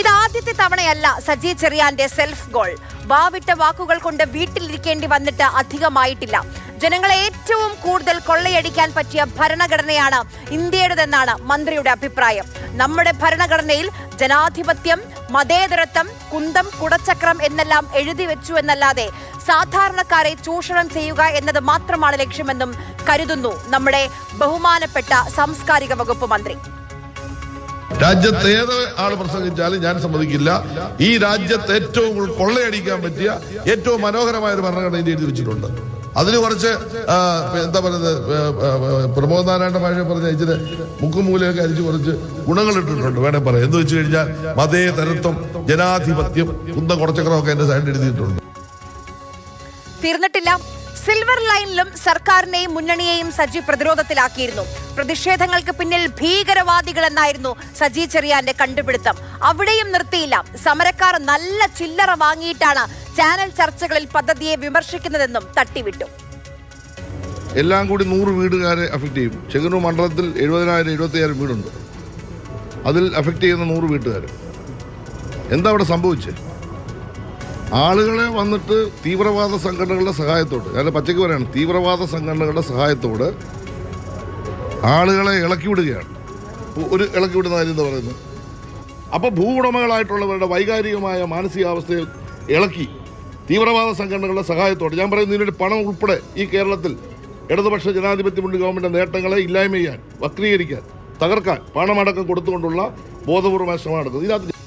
ഇത് ആദ്യത്തെ തവണയല്ല സജി ചെറിയാന്റെ സെൽഫ് ഗോൾ വാവിട്ട വാക്കുകൾ കൊണ്ട് വീട്ടിലിരിക്കേണ്ടി വന്നിട്ട് അധികമായിട്ടില്ല. ജനങ്ങളെ ഏറ്റവും കൂടുതൽ കൊള്ളയടിക്കാൻ പറ്റിയ ഭരണഘടനയാണ് ഇന്ത്യയുടേതെന്നാണ് മന്ത്രിയുടെ അഭിപ്രായം. നമ്മുടെ ഭരണഘടനയിൽ ജനാധിപത്യം മതേതരത്വം കുന്തം കുടച്ചക്രം എന്നെല്ലാം എഴുതി വെച്ചു എന്നല്ലാതെ സാധാരണക്കാരെ ചൂഷണം ചെയ്യുക എന്നത് മാത്രമാണ് ലക്ഷ്യമെന്നും കരുതുന്നു നമ്മുടെ ബഹുമാനപ്പെട്ട സാംസ്കാരിക വകുപ്പ് മന്ത്രി. രാജ്യത്ത് ഏത് ആൾ പ്രസംഗിച്ചാലും ഞാൻ സമ്മതിക്കില്ല. ഈ രാജ്യത്ത് ഏറ്റവും കൊള്ളയടിക്കാൻ പറ്റിയ ഏറ്റവും മനോഹരമായ ഒരു ഭരണഘടന ഇന്ത്യ എഴുതി വെച്ചിട്ടുണ്ട് അതിന് കുറച്ച് എന്താ പറയുന്നത് പ്രമോദ് നാരായണ ഭാഷ പറഞ്ഞ ഇച്ചിരി മുക്കും മൂലയൊക്കെ അരിച്ച് കുറച്ച് ഗുണങ്ങൾ ഇട്ടിട്ടുണ്ട്. വേണേ പറയാം. എന്ന് വെച്ച് കഴിഞ്ഞാൽ മതേതരത്വം ജനാധിപത്യം കുന്തം കുറച്ചക്രമൊക്കെ എന്റെ സൈഡിൽ എഴുതിയിട്ടുണ്ട്. തീർന്നിട്ടില്ല. സിൽവർ ലൈനിലും സർക്കാരിനെയും മുന്നണിയെയും സജി പ്രതിരോധത്തിലാക്കിയിരുന്നു. പ്രതിഷേധങ്ങൾക്ക് പിന്നിൽ ഭീകരവാദികൾ എന്നായിരുന്നു സജി ചെറിയാന്റെ കണ്ടുപിടുത്തം. അവിടെയും നിർത്തിയില്ല. സമരക്കാർ നല്ല ചില്ലറ വാങ്ങിയിട്ടാണ് ചാനൽ ചർച്ചകളിൽ പദ്ധതിയെ വിമർശിക്കുന്നതെന്നും തട്ടിവിട്ടു. എല്ലാം കൂടി നൂറ് വീടുകാരെ അഫക്റ്റ് ചെയ്യും. ചെങ്ങന്നൂർ മണ്ഡലത്തിൽ എഴുപതിനായിരം എഴുപത്തിയായിരം വീടുണ്ട്. അതിൽ അഫക്റ്റ് ചെയ്യുന്ന നൂറ് വീട്ടുകാർ എന്താ അവിടെ സംഭവിച്ചത് ആളുകളെ വന്നിട്ട് തീവ്രവാദ സംഘടനകളുടെ സഹായത്തോട് ഞാൻ പച്ചയ്ക്ക് പറയാണ് തീവ്രവാദ സംഘടനകളുടെ സഹായത്തോട് ആളുകളെ ഇളക്കി വിടുകയാണ്. ഒരു ഇളക്കി വിടുന്ന കാര്യം എന്താ പറയുന്നത്? അപ്പോൾ ഭൂവുടമകളായിട്ടുള്ളവരുടെ വൈകാരികമായ മാനസികാവസ്ഥയിൽ ഇളക്കി തീവ്രവാദ സംഘടനകളുടെ സഹായത്തോടെ ഞാൻ പറയുന്നത് ഇതിനൊരു പണം ഉൾപ്പെടെ ഈ കേരളത്തിൽ ഇടതുപക്ഷ ജനാധിപത്യ മുന്നണി ഗവൺമെന്റ് നേട്ടങ്ങളെ ഇല്ലായ്മ ചെയ്യാൻ വക്രീകരിക്കാൻ തകർക്കാൻ പണമടക്കം കൊടുത്തുകൊണ്ടുള്ള ബോധപൂർവമായ ശ്രമം നടക്കുന്നത്. ഇതിനകത്ത്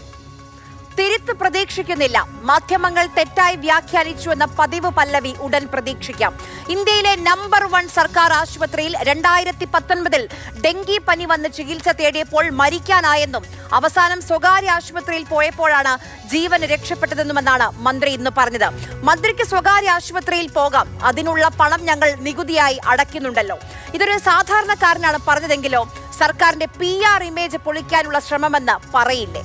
പ്രതീക്ഷിക്കുന്നില്ല. മാധ്യമങ്ങൾ തെറ്റായി വ്യാഖ്യാനിച്ചു എന്ന പതിവ് പല്ലവി ഉടൻ പ്രതീക്ഷിക്കാം. ഇന്ത്യയിലെ നമ്പർ വൺ സർക്കാർ ആശുപത്രിയിൽ രണ്ടായിരത്തി പത്തൊൻപതിൽ ഡെങ്കി പനി വന്ന് ചികിത്സ തേടിയപ്പോൾ മരിക്കാനായെന്നും അവസാനം സ്വകാര്യ ആശുപത്രിയിൽ പോയപ്പോഴാണ് ജീവന് രക്ഷപ്പെട്ടതെന്നുമെന്നാണ് മന്ത്രി ഇന്ന് പറഞ്ഞത്. മന്ത്രിക്ക് സ്വകാര്യ ആശുപത്രിയിൽ പോകാം. അതിനുള്ള പണം ഞങ്ങൾ നികുതിയായി അടയ്ക്കുന്നുണ്ടല്ലോ. ഇതൊരു സാധാരണക്കാരനാണ് പറഞ്ഞതെങ്കിലോ സർക്കാരിന്റെ പി ആർ ഇമേജ് പൊളിക്കാനുള്ള ശ്രമമെന്ന് പറയില്ലേ?